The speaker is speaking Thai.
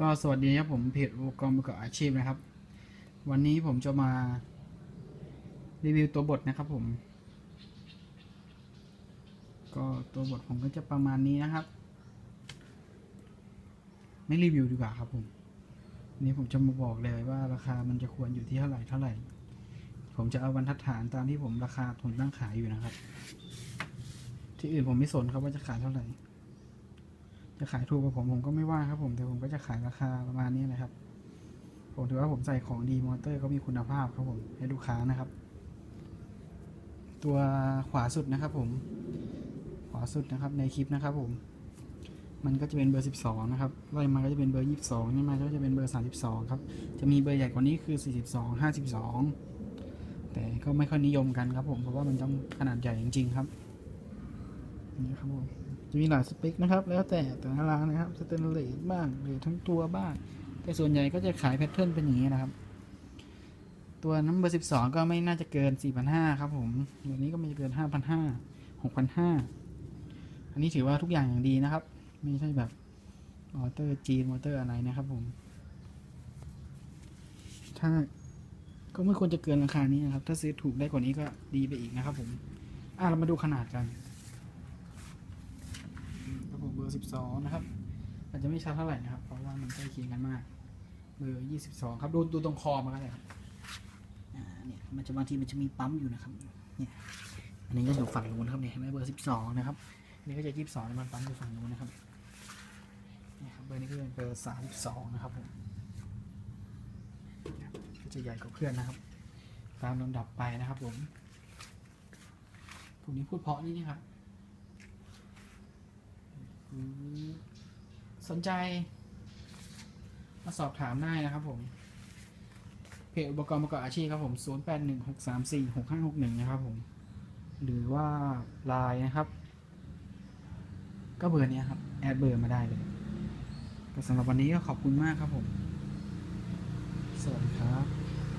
ก็สวัสดีครับผมเพจอุปกรณ์ประกอบอาชีพนะครับ วันนี้ผมจะมารีวิวตัวบทนะครับผม ก็ตัวบทผมก็จะประมาณนี้นะครับ ไม่รีวิวดีกว่าครับผมนนี้ผมจะมาบอกเลยว่าราคามันจะควรอยู่ที่เท่าไหร่เท่าไหร่ ผมจะเอาบรรทัดฐานตามที่ผมราคาผมตั้งขายอยู่นะครับ ที่อื่นผมไม่สนครับว่าจะขายเท่าไหร่ จะขายถูกกว่าผมผมก็ไม่ว่าครับผมแต่ผมก็จะขายราคาประมาณนี้นะครับ ผมถือว่าผมใส่ของดีมอเตอร์ก็มีคุณภาพครับผมให้ลูกค้านะครับ ตัวขวาสุดนะครับ ผม ขวาสุดนะครับในคลิปนะครับ ผม มันก็จะเป็นเบอร์ 12 นะครับไล่มาก็จะเป็นเบอร์ 22นี่มาก็จะเป็นเบอร์ 32 ครับ จะมีเบอร์ใหญ่กว่านี้คือ 42 52 แต่ก็ไม่ค่อยนิยมกันครับ ผมเพราะว่ามันต้องขนาดใหญ่จริง ๆ ครับนี่ครับผม จะมีหลายสเปคนะครับ แล้วแต่แต่ละร้านนะครับสเตนเลสบ้างหรือทั้งตัวบ้าง แต่ส่วนใหญ่ก็จะขายแพทเทิร์นเป็นอย่างนี้นะครับ ตัวน้ำเบอร์สิบสองก็ไม่น่าจะเกินสี่พันห้าครับผมตัวนี้ก็ไม่เกินห้าพันห้าหกพันห้าอันนี้ถือว่าทุกอย่างอย่างดีนะครับ ไม่ใช่แบบมอเตอร์จีนมอเตอร์อะไรนะครับผม ถ้าก็ไม่ควรจะเกินราคานี้นะครับ ถ้าซื้อถูกได้กว่านี้ก็ดีไปอีกนะครับผม อะเรามาดูขนาดกัน อร์ 12 นะครับอาจจะไม่ชัดเท่าไหร่นะครับ เพราะว่ามันใกล้เคียงกันมาก เบอร์ 22 ครับ ดูดูตรงคอมาก็ได้ครับอ่าเนี่ยมันจะบางทีมันจะมีปั๊มอยู่นะครับเนี่ยอันนี้ก็อยู่ฝั่งนู้นครับเนี่ยเห็นไหมเบอร์ 12 นะครับอันนี้ก็จะ 22 มันปั๊มอยู่ฝั่งนู้นนะครับเนี่ยครับเบอร์นี้ก็เป็นเบอร์ 32 นะครับผมก็จะใหญ่กว่าเพื่อนนะครับตามลำดับไปนะครับผมผมนี้พูดเพาะนี่นี่ครับ สนใจ มาสอบถามได้นะครับผม เพจอุปกรณ์ประกอบอาชีพครับผม 0 8 1 6 3 4 6 5 6 1 นะครับผม หรือว่าไลน์นะครับ ก็เบอร์เนี้ยครับ แอดเบอร์มาได้เลยก็สำหรับวันนี้ก็ขอบคุณมากครับผม สวัสดีครับ